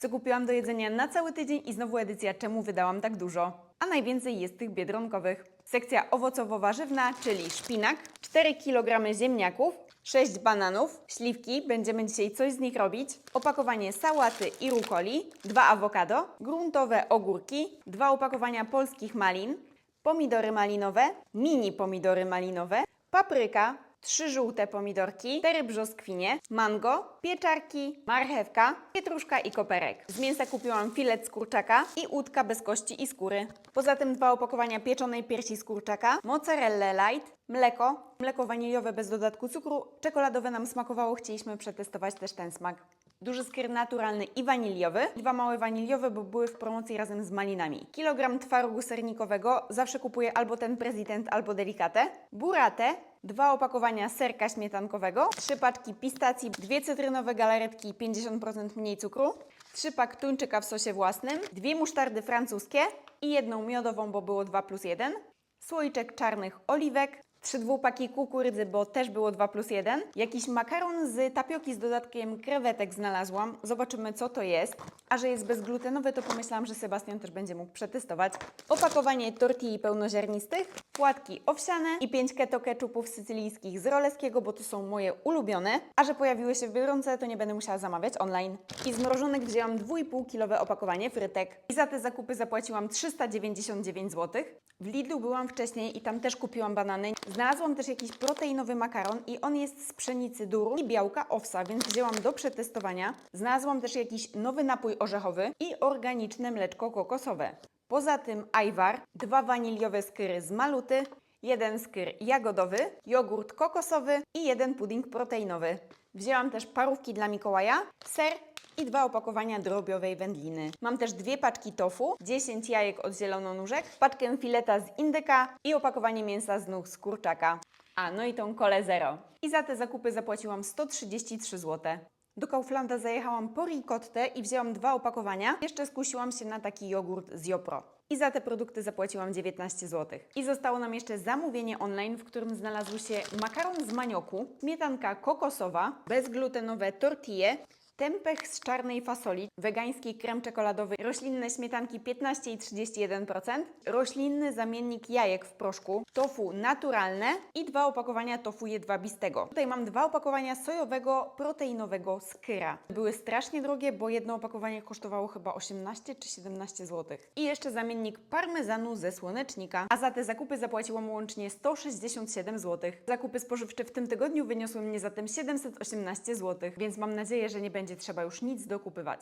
co kupiłam do jedzenia na cały tydzień i znowu edycja czemu wydałam tak dużo. A najwięcej jest tych biedronkowych. Sekcja owocowo-warzywna, czyli szpinak, 4 kg ziemniaków, 6 bananów, śliwki, będziemy dzisiaj coś z nich robić, opakowanie sałaty i rukoli, 2 awokado, gruntowe ogórki, 2 opakowania polskich malin, pomidory malinowe, mini pomidory malinowe, papryka, trzy żółte pomidorki, cztery brzoskwinie, mango, pieczarki, marchewka, pietruszka i koperek. Z mięsa kupiłam filet z kurczaka i łódka bez kości i skóry. Poza tym dwa opakowania pieczonej piersi z kurczaka, mozzarella light, mleko, mleko waniliowe bez dodatku cukru, czekoladowe nam smakowało, chcieliśmy przetestować też ten smak. Duży skyr naturalny i waniliowy, dwa małe waniliowe, bo były w promocji razem z malinami. Kilogram twarogu sernikowego, zawsze kupuję albo ten prezydent, albo delikatę. Buratę, dwa opakowania serka śmietankowego, trzy paczki pistacji, dwie cytrynowe galaretki, 50% mniej cukru, trzy pak tuńczyka w sosie własnym, dwie musztardy francuskie i jedną miodową, bo było 2 plus 1, słoiczek czarnych oliwek, trzy dwupaki kukurydzy, bo też było 2 plus 1, jakiś makaron z tapioki z dodatkiem krewetek znalazłam. Zobaczymy, co to jest. A że jest bezglutenowy, to pomyślałam, że Sebastian też będzie mógł przetestować. Opakowanie tortilli pełnoziarnistych, płatki owsiane i 5 keto ketchupów sycylijskich z roleskiego, bo to są moje ulubione. A że pojawiły się w Biedronce, to nie będę musiała zamawiać online. I z mrożonek wzięłam 2,5-kilowe opakowanie frytek. I za te zakupy zapłaciłam 399 zł. W Lidlu byłam wcześniej i tam też kupiłam banany. Znalazłam też jakiś proteinowy makaron i on jest z pszenicy duru i białka owsa, więc wzięłam do przetestowania. Znalazłam też jakiś nowy napój orzechowy i organiczne mleczko kokosowe. Poza tym ajwar, dwa waniliowe skyry z maluty, jeden skyr jagodowy, jogurt kokosowy i jeden pudding proteinowy. Wzięłam też parówki dla Mikołaja, ser i dwa opakowania drobiowej wędliny. Mam też dwie paczki tofu, 10 jajek od zielononóżek, paczkę fileta z indyka i opakowanie mięsa z nóg z kurczaka. A, no i tą kolę zero. I za te zakupy zapłaciłam 133 zł. Do Kauflanda zajechałam po ricottę i wzięłam dwa opakowania. Jeszcze skusiłam się na taki jogurt z Jopro. I za te produkty zapłaciłam 19 zł. I zostało nam jeszcze zamówienie online, w którym znalazł się makaron z manioku, śmietanka kokosowa, bezglutenowe tortille, Tempeh z czarnej fasoli, wegański krem czekoladowy, roślinne śmietanki 15 i 31%, roślinny zamiennik jajek w proszku, tofu naturalne i dwa opakowania tofu jedwabistego. Tutaj mam dwa opakowania sojowego, proteinowego skyra. Były strasznie drogie, bo jedno opakowanie kosztowało chyba 18 czy 17 zł. I jeszcze zamiennik parmezanu ze słonecznika, a za te zakupy zapłaciłam łącznie 167 zł. Zakupy spożywcze w tym tygodniu wyniosły mnie zatem 718 zł, więc mam nadzieję, że nie będzie trzeba już nic dokupywać.